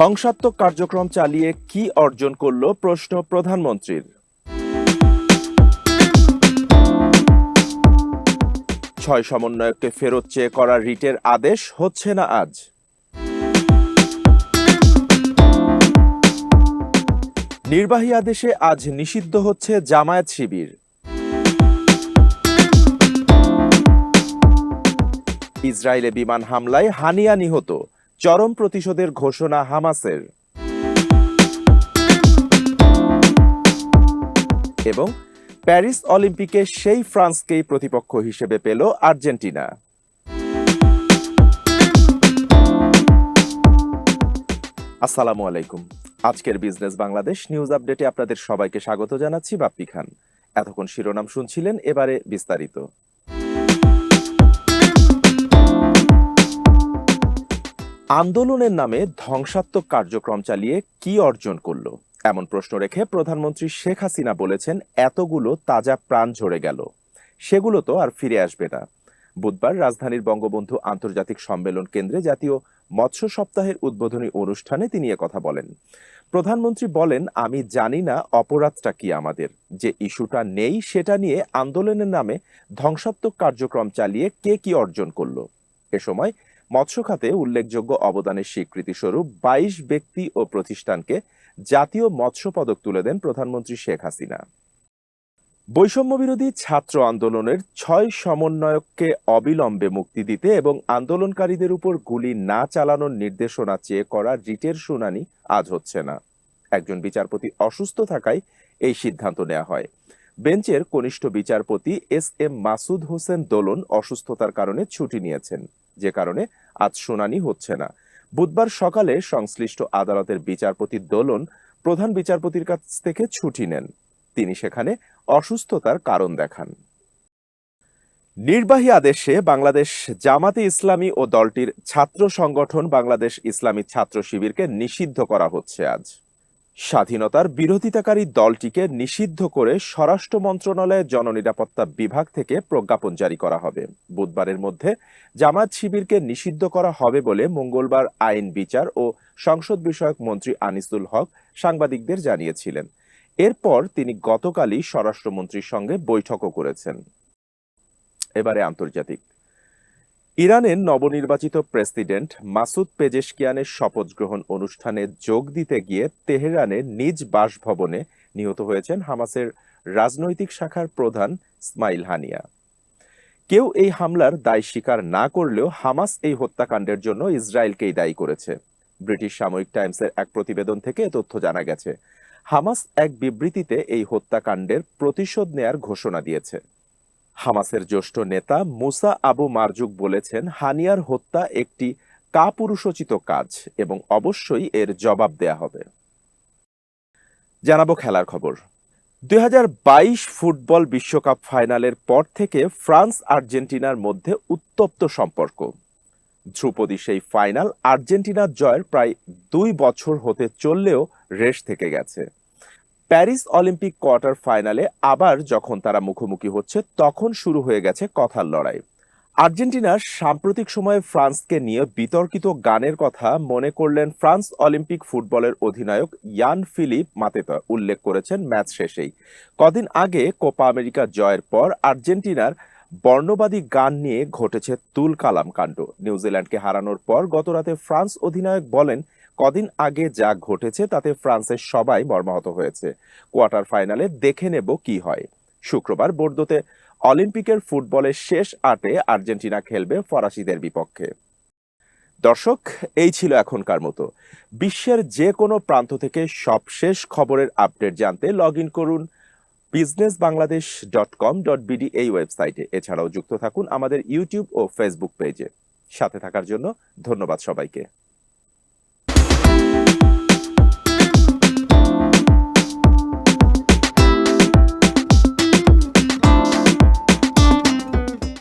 ধ্বংসাত্মক কার্যক্রম চালিয়ে কি অর্জন করল প্রশ্ন প্রধানমন্ত্রীর। ছয় সমন্বয়ককে ফেরত চেয়ে করা রিটের আদেশ হচ্ছে না আজ। নির্বাহী আদেশে আজ নিষিদ্ধ হচ্ছে জামায়াত শিবির। ইসরায়েলে বিমান হামলায় হানিয়া নিহত। চরম প্রতিশোধের ঘোষণা হামাসের। এবং প্যারিস অলিম্পিকে সেই ফ্রান্সকেই প্রতিপক্ষ হিসেবে পেল আর্জেন্টিনা। আসসালামু আলাইকুম। আজকের বিজনেস বাংলাদেশ নিউজ আপডেটে আপনাদের সবাইকে স্বাগত জানাচ্ছি বাপ্পি খান। এতক্ষণ শিরোনাম শুনছিলেন এবারে বিস্তারিত। আন্দোলনের নামে ধ্বংসাত্মক কার্যক্রম চালিয়ে কি অর্জন করল? এমন প্রশ্ন রেখে প্রধানমন্ত্রী শেখ হাসিনা বলেছেন, এতগুলো তাজা প্রাণ ঝরে গেল। সেগুলো তো আর ফিরে আসবে না। বুধবার রাজধানীর বঙ্গবন্ধু আন্তর্জাতিক সম্মেলন কেন্দ্রে জাতীয় মৎস্য সপ্তাহের উদ্বোধনী অনুষ্ঠানে তিনি কথা বলেন। প্রধানমন্ত্রী বলেন, আমি জানি না অপরাধটা কি আমাদের। যে ইস্যুটা নেই সেটা নিয়ে আন্দোলনের নামে ধ্বংসাত্মক কার্যক্রম চালিয়ে কে কি অর্জন করল? এ সময় মৎস্য খাতে উল্লেখযোগ্য অবদানের স্বীকৃতি স্বরূপ বাইশ ব্যক্তি ও প্রতিষ্ঠানকে জাতীয় মৎস্য পদক তুলে দেন প্রধানমন্ত্রী শেখ হাসিনা। বৈষম্য বিরোধী ছাত্র আন্দোলনের ছয় সমন্বয়ককে অবিলম্বে মুক্তি দিতে এবং আন্দোলনকারীদের উপর গুলি না চালানোর নির্দেশনা চেয়ে করা রিটের শুনানি আজ হচ্ছে না। একজন বিচারপতি অসুস্থ থাকায় এই সিদ্ধান্ত নেওয়া হয়। বেঞ্চের কনিষ্ঠ বিচারপতি এস এম মাসুদ হোসেন দোলন অসুস্থতার কারণে ছুটি নিয়েছেন। যে কারণে আজ শুনানি হচ্ছে না। বুধবার সকালে সংশ্লিষ্ট আদালতের বিচারপতি দোলন প্রধান বিচারপতির কাছ থেকে ছুটি নেন। তিনি সেখানে অসুস্থতার কারণ দেখান। নির্বাহী আদেশে বাংলাদেশ জামাতে ইসলামী ও দলটির ছাত্র সংগঠন বাংলাদেশ ইসলামী ছাত্র শিবিরকে নিষিদ্ধ করা হচ্ছে আজ। স্বাধীনতার বিরোধিতাকারী দলটিকে নিষিদ্ধ করে স্বরাষ্ট্র মন্ত্রণালয়ের জননিরাপত্তা বিভাগ থেকে প্রজ্ঞাপন জারি করা হবে। বুধবারের মধ্যে জামায়াত শিবিরকে নিষিদ্ধ করা হবে বলে মঙ্গলবার আইন বিচার ও সংসদ বিষয়ক মন্ত্রী আনিসুল হক সাংবাদিকদের জানিয়েছিলেন। এরপর তিনি গতকালই স্বরাষ্ট্রমন্ত্রীর সঙ্গে বৈঠকও করেছেন। এবারে আন্তর্জাতিক ইরানের নবনির্বাচিত প্রেসিডেন্ট মাসুদ পেজেশকিয়ানের শপথ গ্রহণ অনুষ্ঠানে যোগ দিতে গিয়ে তেহরানের নিজ বাসভবনে নিহত হয়েছেন হামাসের রাজনৈতিক শাখার প্রধান স্মাইল হানিয়া। কেউ এই হামলার দায় স্বীকার না করলেও হামাস এই হত্যাকাণ্ডের জন্য ইসরায়েলকেই দায়ী করেছে। ব্রিটিশ সাময়িক টাইমসের এক প্রতিবেদন থেকে তথ্য জানা গেছে। হামাস এক বিবৃতিতে এই হত্যাকাণ্ডের প্রতিশোধ নেয়ার ঘোষণা দিয়েছে। হামাসের জ্যেষ্ঠ নেতা মুসা আবু মারজুক বলেছেন, হানিয়ার হত্যা একটি কাপুরুষোচিত কাজ এবং অবশ্যই এর জবাব দেয়া হবে। জানাব খেলার খবর। দুই হাজার বাইশ ফুটবল বিশ্বকাপ ফাইনালের পর থেকে ফ্রান্স আর্জেন্টিনার মধ্যে উত্তপ্ত সম্পর্ক। ধ্রুপদী সেই ফাইনাল আর্জেন্টিনার জয়ের প্রায় দুই বছর হতে চললেও রেশ থেকে গেছে। প্যারিস অলিম্পিক কোয়ার্টার ফাইনালে আবার যখন তারা মুখোমুখি হচ্ছে, তখন শুরু হয়ে গেছে কথার লড়াই। আর্জেন্টিনার সাম্প্রতিক সময়ে ফ্রান্সকে নিয়ে বিতর্কিত গানের কথা মনে করলেন ফ্রান্স অলিম্পিক ফুটবলের অধিনায়ক ইয়ান ফিলিপ মাতেতা, উল্লেখ করেছেন ম্যাচ শেষেই। কদিন আগে কোপা আমেরিকা জয়ের পর আর্জেন্টিনার বর্ণবাদী গান নিয়ে ঘটেছে তুল কালাম কাণ্ড। নিউজিল্যান্ডকে হারানোর পর গতরাতে ফ্রান্স অধিনায়ক বলেন কদিন আগে যা ঘটেছে, তাতে ফ্রান্সের সবাই মর্মাহত হয়েছে। কোয়ার্টার ফাইনালে দেখে নেব কি হয়। শুক্রবার বোর্দোতে অলিম্পিকের ফুটবলের শেষ আটে আর্জেন্টিনা খেলবে ফরাসিদের বিপক্ষে। দর্শক, এই ছিল এখনকার মতো। বিশ্বের যে কোনো প্রান্ত থেকে সবশেষ খবরের আপডেট জানতে লগ ইন করুন business Bangladesh dot com dot BD এই ওয়েবসাইটে। এছাড়াও যুক্ত থাকুন আমাদের ইউটিউব ও ফেসবুক পেজে। সাথে থাকার জন্য ধন্যবাদ সবাইকে।